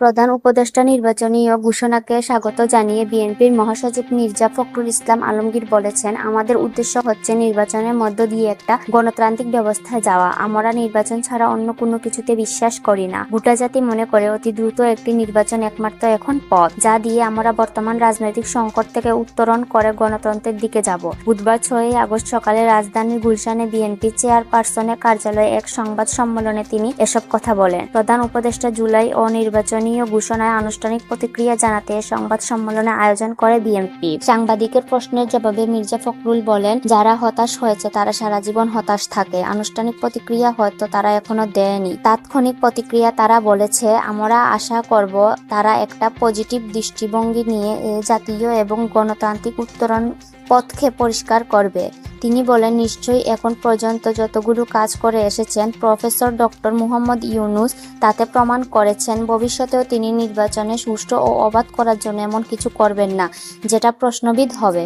প্রধান উপদেষ্টা নির্বাচনীয় ঘোষণাকে স্বাগত জানিয়ে বিএনপির মহাসচিব মির্জা ফখরুল ইসলাম আলমগীর বলেছেন, আমাদের উদ্দেশ্য হচ্ছে নির্বাচনের মধ্য দিয়ে একটা গণতান্ত্রিক ব্যবস্থায় যাওয়া। আমরা নির্বাচন ছাড়া অন্য কোনো কিছুতে বিশ্বাস করি না। গোটা জাতি মনে করে অতি দ্রুত একটি নির্বাচন একমাত্র এখন পথ, যা দিয়ে আমরা বর্তমান রাজনৈতিক সংকট থেকে উত্তরণ করে গণতন্ত্রের দিকে যাব। বুধবার ছয়ই আগস্ট সকালে রাজধানীর গুলশানে বিএনপি চেয়ারপারসনের কার্যালয়ে এক সংবাদ সম্মেলনে তিনি এসব কথা বলেন। প্রধান উপদেষ্টা জুলাই ও নির্বাচনীয় ঘোষণায় আনুষ্ঠানিক প্রতিক্রিয়া জানাতে সংবাদ সম্মেলনে আয়োজন করে বিএনপি। সাংবাদিকের প্রশ্নের জবাবে মির্জা ফখরুল বলেন, যারা হতাশ হয়েছে, তারা সারা জীবন হতাশ থাকে। আনুষ্ঠানিক প্রতিক্রিয়া হয়তো তারা এখনও দেয়নি। তাৎক্ষণিক প্রতিক্রিয়া তারা বলেছে, আমরা আশা করব তারা একটা পজিটিভ দৃষ্টিভঙ্গি নিয়ে এ জাতীয় এবং গণতান্ত্রিক উত্তরণ পথকে পরিষ্কার করবে। তিনি বলেন, নিশ্চয়ই এখন পর্যন্ত যতগুলো কাজ করে এসেছেন, প্রফেসর ডক্টর মুহম্মদ ইউনুস তাতে প্রমাণ করেছেন, ভবিষ্যতেও তিনি নির্বাচনে সুষ্ঠু ও অবাধ করার জন্য এমন কিছু করবেন না, যেটা প্রশ্নবিদ হবে।